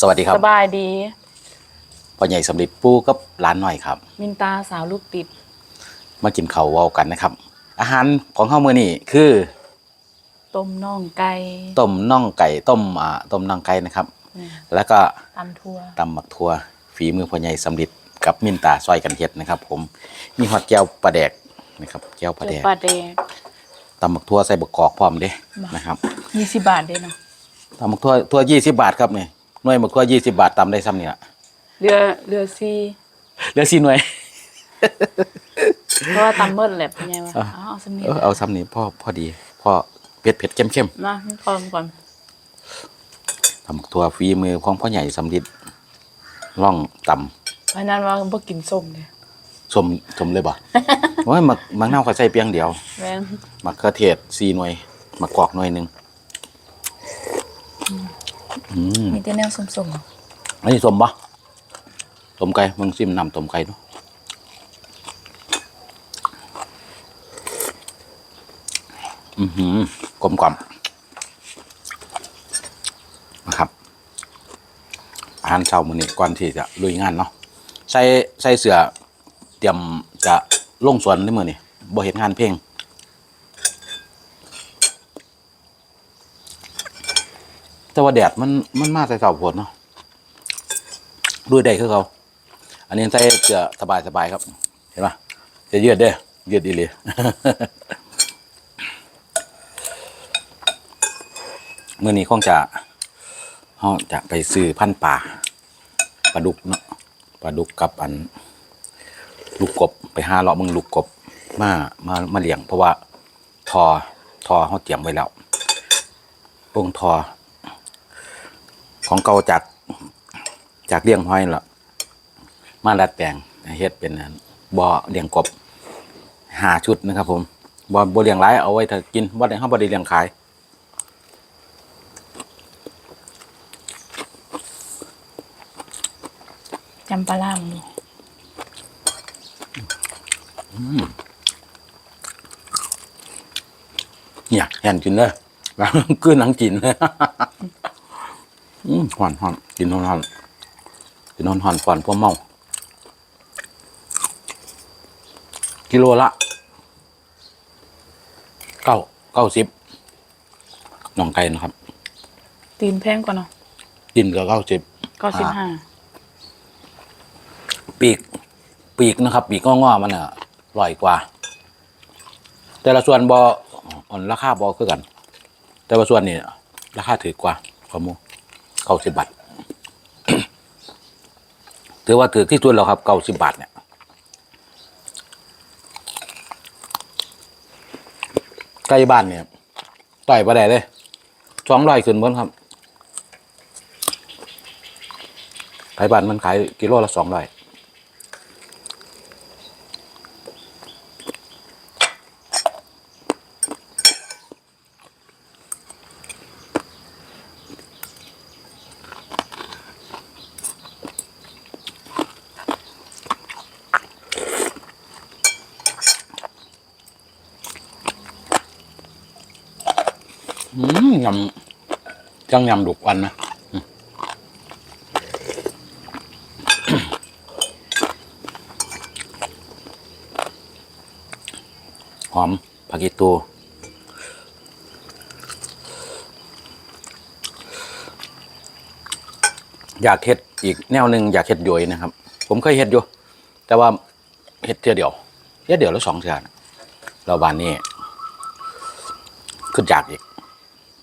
สวัสดีครับสบายดีพ่อใหญ่สำลิดปูกับร้านหน่อยครับ มินตาสาวลูกติด มากินข้าวเว้ากันนะครับ อาหารของข้าวมือนี่คือต้มน่องไก่ต้มน่องไก่ต้มอ่าต้มน่องไก่นะครับอืมแล้วก็ตำทั่วตำหมักทั่วฝีมือพ่อใหญ่สำลิดกับมินตาซอยกันเฮ็ดนะครับ ผมมีฮอดแก้วปลาแดกนะครับแก้วปลาเจแดอกปลาแดงตำหมักทั่วใส่บกกอกพร้อมเด้มานะครับยี่สิบบาทเด้เนาะตำหมักทั่วทั่วยี่สิบบาทครับนี่ หน่วยหมักทั่วยี่สิบบาทตำได้ซ้ำนี่ละเรือเรือซีเหลือสี่หน่วย เพราะว่าตำเมิดแหละเป็นไงวะอะเอาเอาสำเนียเออเอาซ้ำนี่พ่อพอดีพ่อเผ็ดเผ็ดเข้มเข้มมาพร้อมก่อนๆตำหมักทั่วฝีมือของพ่อใหญ่สำลิดล่องตำเพราะนั้นว่าบ่กินส้มเลยสมสมเลยบ่ โอ้ยมักมักเน่าวก็ใส่เพียงเดียวแม่นมักเขือเทศสี่หน่วยมักกอกหน่วยหนึ่ง อืมมีแต่แนวส้มอันนี้สมบ่สมไก่มึงซิมนำสมไก่ดูอือหือกลมกล่อมนะครับอาหารเช้ามื้อนี้ก่อนที่จะลุยงานเนาะใส่ใส่เสื้อเตรียมจะลงสวนในมื้อนี้บ่เฮ็ดงานเพลง แต่ว่าแดดมันมันมาใส่เสาผลเนาะด้วยได้คือเขา อันนี้ใส่เสื้อสบายสบายครับ เห็นปะจะยืดเด้ยืดดีเลยเมื่อนี้คงจะเขาจะไปซื้อพันธุ์ป่าปลาดุกเนาะปลาดุกกับอัน ลูกกบไปห้าเลาะมึงลูกกบมามามาเลี้ยงเพราะว่าทอทอเขาเตรียมไว้แล้วปงทอ ของเก่าจากจากเลี้ยงห้อยนั่นล่ะมาดัดแปลงเฮ็ดเป็นอันบ่อเลี้ยงกบหาชุดนะครับ ผมบ่บ่เลี้ยงหลายเอาไว้ถ้ากินบ่ได้เฮาบ่ได้เลี้ยงขายๆจำปลาล่ามดูเนี่ยแห่นกินเด้อแล้วกืนหนังกิน อืมหอนหอนกินหอนหอนกินหอนหอนก่อนพวกเมา กิโลละเก้าเก้าสิบน้องไก่นะครับ ตีนแพงกว่าเนาะดินก็เก้าสิบก็สิบห้าปีก ปีกนะครับ ปีกงอๆมันอะอร่อยกว่า แต่ละส่วนบอ่อนราคาบอคือกัน แต่ละส่วนนี่ราคาถือกว่าขอมู เก้าสิบบาทถือว่าถือที่สุดแล้วครับเก้าสิบบาทเนี่ยใกล้บ้านเนี่ยต่อยประเด้เลยสองร้อยขึ้นบนครับไก่บ้านมันขายกิโลละสองร้อย อืมยำจังยำดุกวันนะหอมผักกีตูอยากเฮ็ดอีกแนวหนึ่งอยากเฮ็ดโยยนะครับ ผมเคยเฮ็ดอยู่แต่ว่าเฮ็ดเทียเดียวเฮ็ดเดียวแล้วสองเทื่อนะเราบานนี้ขึ้นจากอีก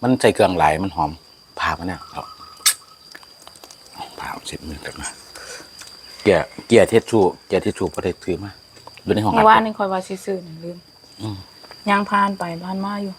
มันใส่เครื่องหลายมันหอมผ่ามันเนี่ยเอาผ่าเอาเสร็จมือกันมาเกียร์เกียร์เทสชูเกียร์เทสชูพอได้ซื้อมาดูในห้องเมื่อัอดวานนี่คอยว่าสิซื้อนั่นลืมย่างผ่านไปผ่านมาอยู่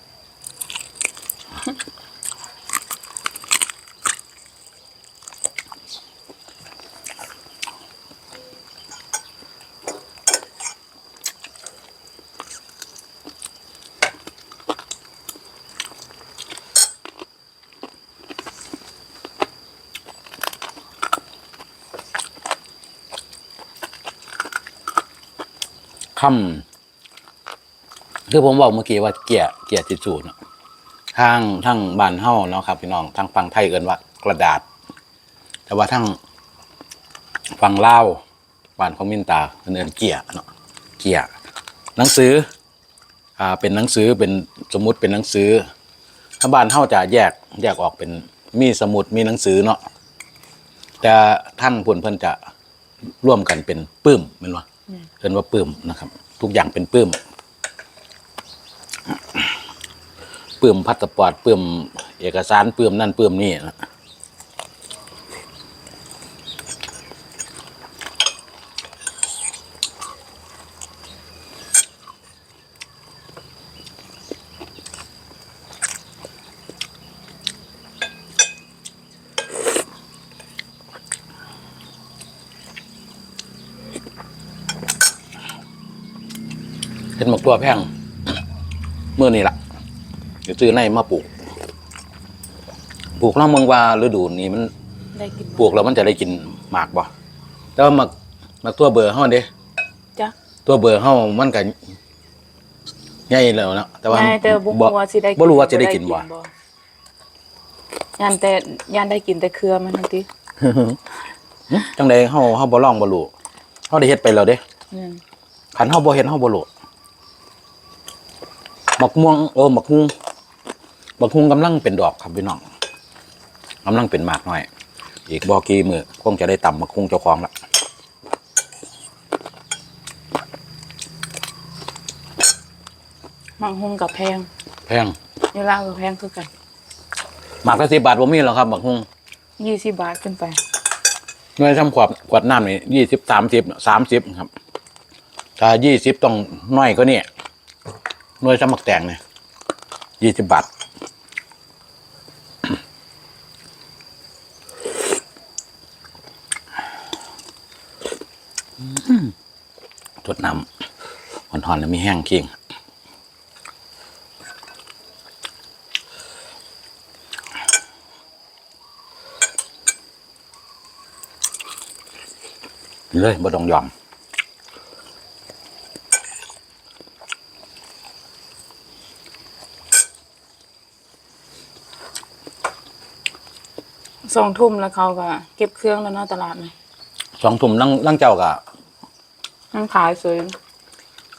คำคือผมบอกเมื่อกี้ว่าเกียร์เกียร์ทิชชูนะทางทางบ้านเฮาเนาะครับ พี่น้องทางฟังไทยเอินว่ากระดาษ แต่ว่าทั้งฟังเล่าบ้านของมินตาเนเอินเกียเนาะเกียหนังสืออ่าเป็นหนังสือเป็นสมมุติเป็นหนังสือถ้าบ้านเฮาจะแยกแยกออกเป็นมีสมุดมีหนังสือเนาะแต่ทั้งพุ่นเพิ่นจะร่วมกันเป็นปื้มแม่นบ่ เอิ้นว่าปื้มนะครับ ทุกอย่างเป็นปื้มปื้มพาสปอร์ตปื้มเอกสารปื้มนั่นปื้มนี่นะ เห็นหมกตัวแพงเมื่อนี่ล่ะเดี๋ยวซื้อในมาปลูก ปลูกแล้วเมืองว่าฤดูนี้มันได้กินปลูกแล้วมันจะได้กินหมากบ่แต่ว่าหมักหมักตัวเบอร์เฮาเด้จ้ะตัวเบอร์เฮามันก็ใหญ่แล้วเนาะแต่ว่า ยายแต่บ่บ่รู้ว่าสิได้บ่รู้ว่าจะได้กินบ่ยันแต่ยันได้กินแต่เครือมันทันทีหึจังไดเฮาเฮาบ่ลองบ่รู้เฮาได้เฮ็ดไปแล้วเด้อืมคันเฮาบ่เฮ็ดเฮาบ่รู้ บักม่วงเออบักฮุงบักฮุงกำลังเป็นดอกครับพี่น้องกำลังเป็นหมากน้อย อีกบ่กี่มื้อคงจะได้ตำบักฮุงเจ้าของละมังหุงกับแพงแพงนี่ลาวกับแพงคือกันหมากละ10บาทบ่มีหรอกครับบักฮุง20บาทขึ้นไปหน่วยทำขวดขวดน้ำนี่ยี่สิบสามสิบสามสิบครับ ถ้ายี่สิบต้องน้อยก็นี่ หน่วยสมักแตงเนี่ยยี่สิบบาทจดน้ำหอนๆแล้วมีแห้งเคียงเลยบ่ต้องยอม สองทุ่มแล้วเขาก็เก็บเครื่องแล้วเนาะตลาดนี่สองทุ่มนั่งนั่งเจ้ากับนั่งขายสวย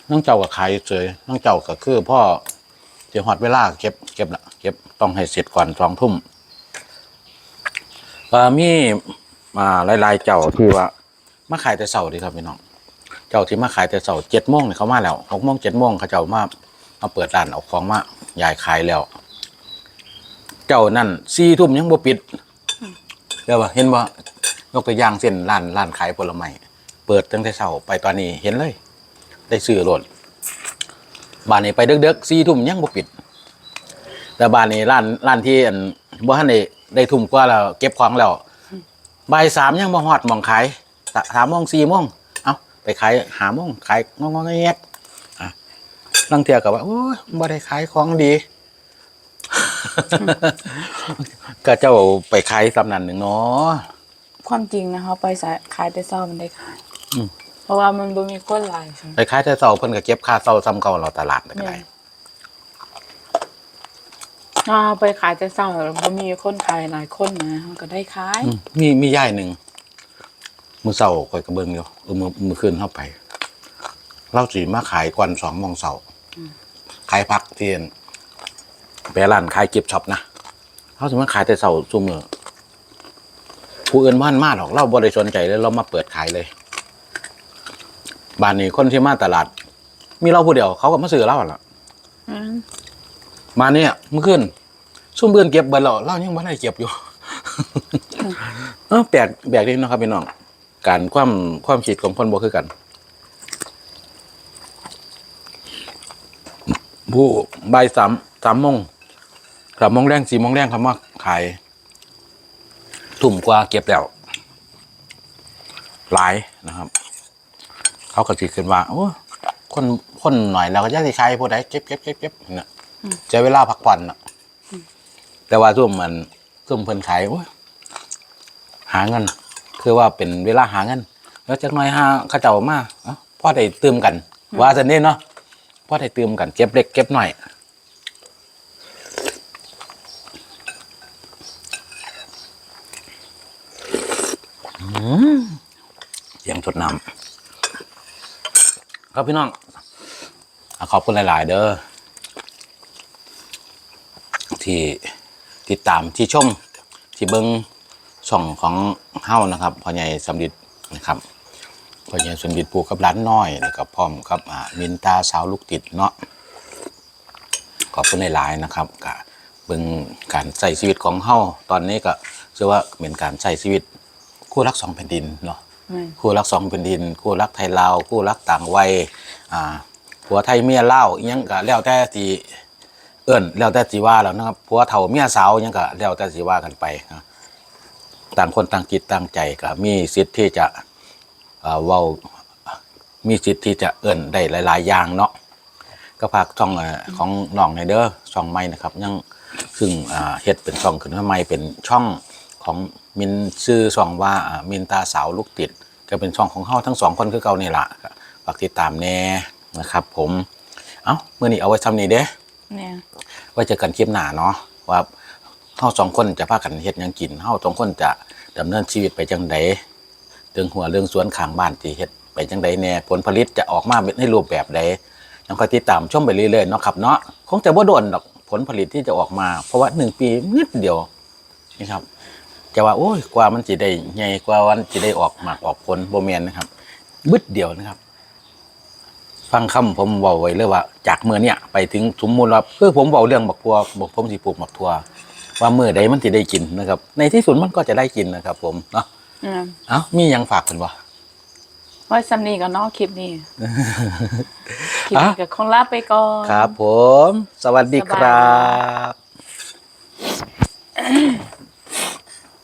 นั่งเจ้ากับขายเฉยนั่งเจ้าก็คือพ่อจะหอดเวลาเก็บเก็บละเก็บต้องให้เสร็จก่อนสองทุ่มก็มีมาหลายๆเจ้าที่ว่ามาขายแต่เสาร์ดีครับพี่น้องเจ้าที่มาขายแต่เสาร์เจ็ดโมงเนี่ยเขามาแล้วหกโมงเจ็ดโมงเขาเจ้ามามาเปิดร้านเอาของมายายขายแล้ว เจ้านั่นสี่ทุ่มยังบ่ปิด เดี๋ยวว่าเห็นว่ายกตัวอย่างเส้นร้านร้านขายผลไม้เปิดตั้งแต่เช้าไปตอนนี้เห็นเลย ได้ซื้อรถบ้านนี้ไปเด็กๆสี่ทุ่มยังบ่ปิด แต่บ้านนี้ร้านร้านที่อันบ่ทันได้ได้ทุ่มกว่าแล้วเก็บของแล้วบ่ายสามยังบ่ฮอดหมองขายสามโมงสี่โมงเอ้าไปขายหาโมงขายงองๆแงกอะลังเทียกับว่าโอ้บ่ได้ขายของดี ก็เจ้าไปขายสำนันหนึ่งเนาะ ความจริงนะเขาไปสายขายแต่เช้ามันได้ขายอืม เพราะว่ามันบ่มีคนหลายใช่ไหมไปขายแต่เช้าเพิ่นก็เก็บค่าเช้าซ้ำเก่าเราตลาดก็ได้ถ้าเอาไปขายแต่เช้าแล้วบ่มีคนขายหลายคนนะเขาก็ได้ขายอืมมีมีย่ายหนึ่งมือเสาคอยกระเบื้องอยู่เออมือมือขึ้นเข้าไปเล่าสีมาขายก่อนสองโมงเสาขายพักเทียน ไปร้านขายเก็บช็อปนะเขาสมมติขายแต่เสาซุ่มเอผู้อื่นบ้านมากหรอกเราบริสนใจเลยเรามาเปิดขายเลยบ้านนี้คนที่มาตลาด มีเราผู้เดียวเขาก็มาซื้อเราล่ะอืมมาเนี่ยเมื่อคืนซุ่มเบือนเก็บเบิดแล้วเรายังไม่ได้เก็บอยู่เออแปลกแปลกดีเนาะครับพี่น้องการความความคิดของคนบ่คือกัน ผู้บ่าย สามโมงสามโมงแรงสี่โมงแรงเขามาขายทุ่มกว่าเก็บแล้วหลายนะครับ เขาก็สิขึ้นว่าโอ้คนคนหน่อยแล้วก็จะสิขายผู้ใดเก็บเก็บเก็บเก็บเนี่ยใช้เวลาพักผ่อนนะแต่ว่าซุ่มมันซุ่มเพิ่นขายโอ้หาเงิน คือว่าเป็นเวลาหาเงิน แล้วจักน่อยหาเขาเจ้ามาพ่อได้เติมกัน ว่าจันนี้เนาะพ่อได้เติมกันเก็บเล็กเก็บหน่อย เสียงส ดน้ำครับพี่น้องอขอบคุณหลาย ๆ เด้อที่ติดตามที่ชมที่เบิ้งช่องของเฮ้านะครับพ่อใหญ่สำลิดนะครับพ่อใหญ่สำลิดปูกับร้านน้อยแล้วก็พร้อมกับมินตาสาวลูกติดเนาะขอบคุณหลาย ๆ นะครับกะเบิ้งการใช้ชีวิตของเฮ้าตอนนี้ก็เชื่อว่าเป็นการใช้ชีวิตคู่รักสองแผ่นดินเนาะ คู่รักสองแผ่นดิน คู่รักไทยลาวคู่รักต่างวัยอ่าผัวไทยเมียลาอิหยังก็แล้วแต่ที่เอิ้นแล้วแต่สิว่าแล้วนะครับผัวเฒ่าเมียสาวอิหยังก็แล้วแต่สิว่ากันไปนะต่างคนต่างจิตต่างใจก็มีสิทธิ์ที่จะเอ่อเว้ามีสิทธิ์ที่จะเอิ้นได้หลาย ๆ อย่างเนาะก็ฝากช่องเอ่อของน้องในเด้อช่องใหม่นะครับยังซึ่งอ่าเฮ็ดเป็นช่องขึ้นมาใหม่เป็นช่องของ มินชื่อช่องว่าอ่ามินตาสาวลูกติด ก็เป็นช่องของเฮาทั้งสองคนคือเก่านี่ล่ะก็ฝากติดตามแน่นะครับ ผมเอ้ามื้อนี้เอาไว้ซ้ำนี้เด้เนี่ยไว้เจอกันคลิปหน้าเนาะว่าเฮาสองคนจะพากันเฮ็ดหยังกินเฮาสองคนจะดำเนินชีวิตไปจังไดเรื่องหัวเรื่องสวนข้างบ้านที่เฮ็ดไปจังไดแน่ผลผลิตจะออกมาเป็นในรูปแบบใดยังคอยติดตามชมไปเรื่อยๆเนาะครับเนาะคงจะบ่โดนดอกผลผลิตที่จะออกมา เพราะว่าหนึ่งปีนิดเดียวนะครับ จะว่าโอ้ยกว่ามันสิได้ใหญ่กว่าวันสิได้ออกหมากออกผลบ่แม่นนะครับบึดเดียวนะครับ ฟังคำผมเว้าไว้เลยว่า จากเมื่อเนี่ยไปถึงสมมุติว่าคือผมเว้าเรื่องบักทัวบอกผมสิปลูกบักทัวว่าเมื่อใดมันสิได้กินนะครับ ในที่สุดมันก็จะได้กินนะครับ ผมเนาะอืมเอ้ามีหยังฝากเพิ่นบ่ไว้ซ้ำนี้ก็เนอกคลิปนี้คลิปนี้ก็คงลาไปก่อนครับ ผม สวัสดีครับ